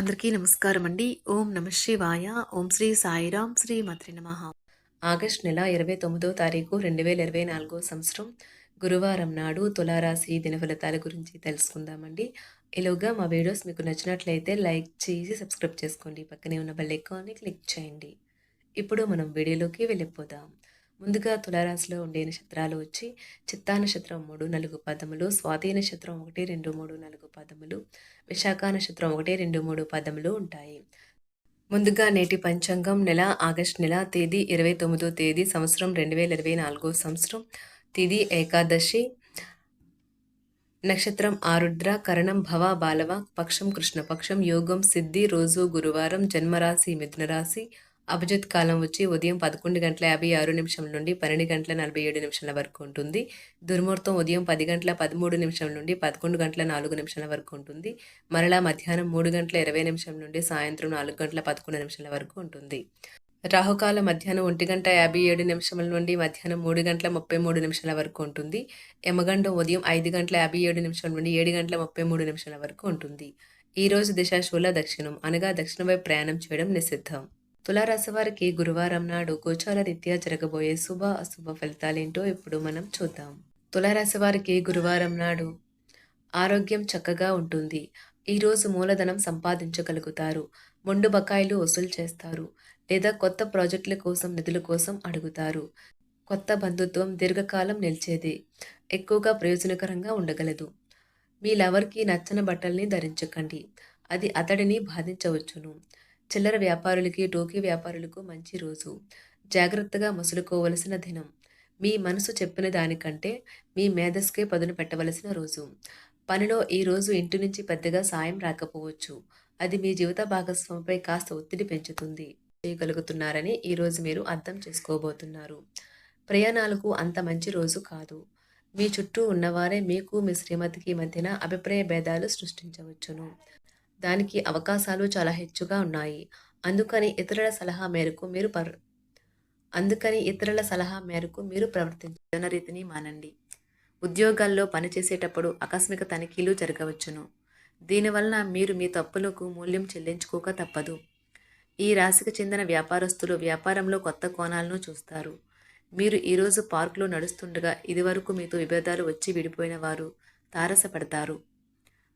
అందరికీ నమస్కారం అండి. ఓం నమ శివాయ. ఓం శ్రీ సాయిరాం శ్రీ మాత్రి నమ. ఆగస్ట్ నెల ఇరవై తొమ్మిదో తారీఖు రెండు వేల ఇరవై నాలుగో సంవత్సరం గురువారం నాడు తులారాశి దినఫలితాల గురించి తెలుసుకుందామండి. ఇలాగా మా వీడియోస్ మీకు నచ్చినట్లయితే లైక్ చేసి సబ్స్క్రైబ్ చేసుకోండి. పక్కనే ఉన్న బెల్ ఐకాన్ని క్లిక్ చేయండి. ఇప్పుడు మనం వీడియోలోకి వెళ్ళిపోదాం. ముందుగా తులారాశిలో ఉండే నక్షత్రాలు వచ్చి చిత్తా నక్షత్రం మూడు నాలుగు పదములు స్వాతి నక్షత్రం ఒకటి రెండు మూడు నాలుగు పదములు విశాఖ నక్షత్రం ఒకటి రెండు మూడు పదములు ఉంటాయి. ముందుగా నేటి పంచాంగం నెల ఆగస్ట్ నెల తేదీ ఇరవై తొమ్మిదో తేదీ సంవత్సరం రెండు వేల ఇరవై నాలుగో సంవత్సరం తిది ఏకాదశి నక్షత్రం ఆరుద్ర కరణం భవ బాలవ పక్షం కృష్ణపక్షం యోగం సిద్ధి రోజు గురువారం జన్మరాశి మిథునరాశి అభిజిత్ కాలం వచ్చి ఉదయం పదకొండు గంటల యాభై ఆరు నిమిషం నుండి పన్నెండు గంటల నలభై ఏడు నిమిషాల వరకు ఉంటుంది. దుర్ముహూర్తం ఉదయం పది గంటల పదమూడు నిమిషం నుండి పదకొండు గంటల నాలుగు నిమిషాల వరకు ఉంటుంది. మరలా మధ్యాహ్నం మూడు గంటల ఇరవై నిమిషం నుండి సాయంత్రం నాలుగు గంటల పదకొండు నిమిషాల వరకు ఉంటుంది. రాహుకాల మధ్యాహ్నం ఒంటి గంట యాభై ఏడు నిమిషముల నుండి మధ్యాహ్నం మూడు గంటల ముప్పై మూడు నిమిషాల వరకు ఉంటుంది. యమగండం ఉదయం ఐదు గంటల యాభై ఏడు నిమిషాల నుండి ఏడు గంటల ముప్పై మూడు నిమిషాల వరకు ఉంటుంది. ఈ రోజు దిశాశూల దక్షిణం అనగా దక్షిణ వైపు ప్రయాణం చేయడం నిషిద్ధం. తులారాశి వారికి గురువారం నాడు గోచార రీత్యా జరగబోయే శుభ అశుభ ఫలితాలేంటో ఇప్పుడు మనం చూద్దాం. తులారాశి వారికి గురువారం నాడు ఆరోగ్యం చక్కగా ఉంటుంది. ఈరోజు మూలధనం సంపాదించగలుగుతారు. మొండు బకాయిలు వసూలు చేస్తారు. లేదా కొత్త ప్రాజెక్టుల కోసం నిధుల కోసం అడుగుతారు. కొత్త బంధుత్వం దీర్ఘకాలం నిలిచేది. ఎక్కువగా ప్రయోజనకరంగా ఉండగలదు. మీ లవర్కి నచ్చని బట్టల్ని ధరించకండి. అది అతడిని బాధించవచ్చును. చిల్లర వ్యాపారులకి టోకీ వ్యాపారులకు మంచి రోజు. జాగ్రత్తగా మసులుకోవలసిన దినం. మీ మనసు చెప్పిన దానికంటే మీ మేధస్కే పదును పెట్టవలసిన రోజు. పనిలో ఈ రోజు ఇంటి నుంచి పెద్దగా సాయం రాకపోవచ్చు. అది మీ జీవిత భాగస్వామిపై కాస్త ఒత్తిడి పెంచుతుంది. చేయగలుగుతున్నారని ఈరోజు మీరు అర్థం చేసుకోబోతున్నారు. ప్రయాణాలకు అంత మంచి రోజు కాదు. మీ చుట్టూ ఉన్నవారే మీకు మీ శ్రీమతికి మధ్యన అభిప్రాయ భేదాలు సృష్టించవచ్చును. దానికి అవకాశాలు చాలా హెచ్చుగా ఉన్నాయి. అందుకని ఇతరుల సలహా మేరకు మీరు పర్ అందుకని ఇతరుల సలహా మేరకు మీరు ప్రవర్తించిన రీతిని మానండి. ఉద్యోగాల్లో పనిచేసేటప్పుడు ఆకస్మిక తనిఖీలు జరగవచ్చును. దీనివలన మీరు మీ తప్పులకు మూల్యం చెల్లించుకోక తప్పదు. ఈ రాశికి చెందిన వ్యాపారస్తులు వ్యాపారంలో కొత్త కోణాలను చూస్తారు. మీరు ఈరోజు పార్కులో నడుస్తుండగా ఇదివరకు మీతో విభేదాలు వచ్చి విడిపోయిన వారు తారసపడతారు.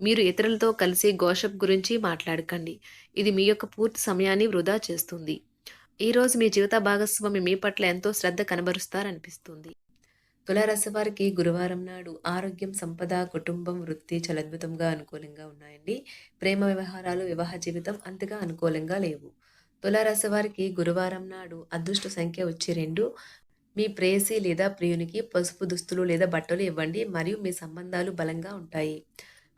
మీరు ఇతరులతో కలిసి గోషప్ గురించి మాట్లాడకండి. ఇది మీ యొక్క పూర్తి సమయాన్ని వృధా చేస్తుంది. ఈరోజు మీ జీవిత భాగస్వామి మీ పట్ల ఎంతో శ్రద్ధ కనబరుస్తారనిపిస్తుంది. తులారాశి వారికి గురువారం నాడు ఆరోగ్యం సంపద కుటుంబం వృత్తి చలద్భుతంగా అనుకూలంగా ఉన్నాయండి. ప్రేమ వ్యవహారాలు వివాహ జీవితం అంతగా అనుకూలంగా లేవు. తులారాశి వారికి గురువారం నాడు అదృష్ట సంఖ్య వచ్చి రెండు. మీ ప్రేయసి లేదా ప్రియునికి పసుపు దుస్తులు లేదా బట్టలు ఇవ్వండి. మరియు మీ సంబంధాలు బలంగా ఉంటాయి.